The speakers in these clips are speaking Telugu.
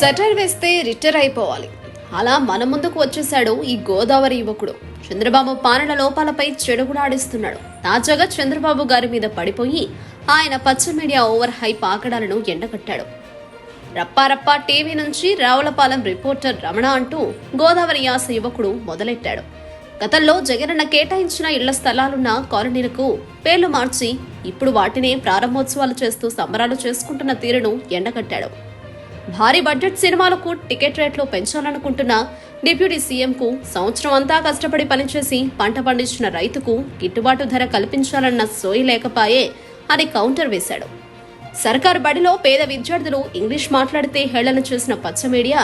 సెటర్ వేస్తే రిటైర్ అయిపోవాలి. అలా మన ముందుకు వచ్చేశాడు ఈ గోదావరి యువకుడు. చంద్రబాబు పాలన లోపాలపై చెడుగుడాడిస్తున్నాడు తాజాగా చంద్రబాబు గారి మీద పడిపోయి ఆయన పచ్చ మీడియా ఓవర్ హైప్ ఆకడాలను ఎండగట్టాడు. రప్పారప్పా టీవీ నుంచి రావులపాలెం రిపోర్టర్ రమణ అంటూ గోదావరి యాస యువకుడు మొదలెట్టాడు. గతంలో జగనన్న కేటాయించిన ఇళ్ళ స్థలాలున్న కాలనీలకు పేర్లు మార్చి ఇప్పుడు వాటినే ప్రారంభోత్సవాలు చేస్తూ సంబరాలు చేసుకుంటున్న తీరును ఎండగట్టాడు. భారీ బడ్జెట్ సినిమాలకు టికెట్ రేట్లు పెంచాలనుకుంటున్న డిప్యూటీ సీఎంకు సంవత్సరం అంతా కష్టపడి పనిచేసి పంట పండించిన రైతుకు గిట్టుబాటు ధర కల్పించాలన్న సోయి లేకపాయే అని కౌంటర్ వేశాడు. సర్కారు బడిలో పేద విద్యార్థులు ఇంగ్లీష్ మాట్లాడితే హేళన చేసిన పచ్చ మీడియా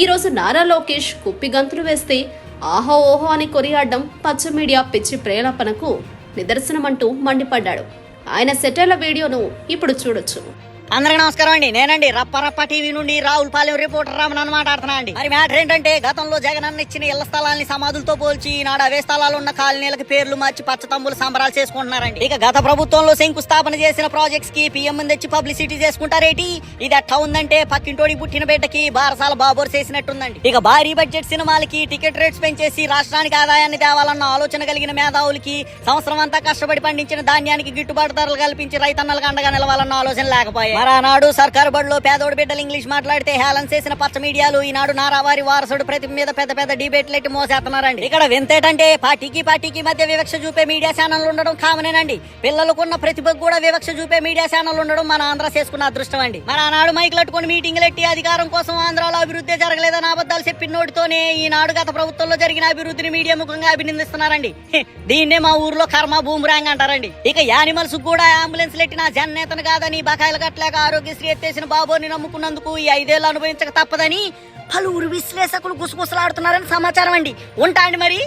ఈ రోజు నారా లోకేష్ కుప్పి గంతులు వేస్తే ఆహో ఓహో అని కొరియాడడం పచ్చ మీడియా పిచ్చి ప్రేలాపనకు నిదర్శనమంటూ మండిపడ్డాడు. ఆయన సెటైర్ల వీడియోను ఇప్పుడు చూడొచ్చు. అందరికి నమస్కారం అండి. నేనండి రప్ప రప్ప టీవీ నుండి రావులపాలెం రిపోర్టర్ రామన్ మాట్లాడుతున్నా అండి. మరి మ్యాటర్ ఏంటంటే గతంలో జగన్ అన్న ఇచ్చిన ఇళ్ళ స్థలాల్ని సమాధులతో పోల్చి ఈనాడు అవే స్థలాలు ఉన్న కాలనీలకు పేర్లు మార్చి పచ్చతమ్ములు సంబరాలు చేసుకుంటున్నారండి. ఇక గత ప్రభుత్వంలో శంకుస్థాపన చేసిన ప్రాజెక్ట్స్కి పిఎం తెచ్చి పబ్లిసిటీ చేసుకుంటారేటి? ఇది అట్టా ఉందంటే పక్కింటోడి పుట్టిన బిడ్డకి బారసాల బాబోర్ చేసినట్టుందండి. ఇక భారీ బడ్జెట్ సినిమాలకి టికెట్ రేట్స్ పెంచేసి రాష్ట్రానికి ఆదాయాన్ని తేవాలన్న ఆలోచన కలిగిన మేధావులకి సంవత్సరం అంతా కష్టపడి పండించిన ధాన్యానికి గిట్టుబాటు ధరలు కల్పించి రైతన్నలకు అండగా నిలవాలన్న ఆలోచన లేకపోయాయి. మరి ఆనాడు సర్కారు బడిలో పేదోడు బిడ్డలు ఇంగ్లీష్ మాట్లాడితే హేళన చేసిన పచ్చ మీడియాలు ఈనాడు నారావారి వారసుడు ప్రతి మీద పెద్ద పెద్ద డిబేట్లు ఎట్టి మోసేస్తున్నారండి. ఇక్కడ వింతేటంటే పార్టీకి పార్టీకి మధ్య వివక్ష చూపే మీడియా ఛానల్ ఉండడం కామనేనండి. పిల్లలకున్న ప్రతిభకు కూడా వివక్ష చూపే మీడియా ఛానల్ ఉండడం మన ఆంధ్ర చేసుకున్న అదృష్టం అండి. మన ఆనాడు మైకులు అట్టుకుని మీటింగ్లు ఎట్టి అధికారం కోసం ఆంధ్రాలో అభివృద్ధి జరగలేదని అబద్ధాలు చెప్పిన నోటితోనే ఈనాడు గత ప్రభుత్వంలో జరిగిన అభివృద్ధిని మీడియా ముఖంగా అభినందిస్తున్నారండి. దీన్నే మా ఊర్లో కర్మ భూమిరాంగ్ అంటారండి. ఇక యానిమల్స్ కూడా అంబులెన్స్ ఎట్టిన జన్నేతను కాదని బకాయిలు లేక ఆరోగ్యశ్రీ ఎత్తేసిన బాబోని నమ్ముకున్నందుకు ఈ ఐదేళ్ళు అనుభవించక తప్పదని పలువురు విశ్లేషకులు గుసగుసలాడుతున్నారని సమాచారం అండి. ఉంటా అండి మరి.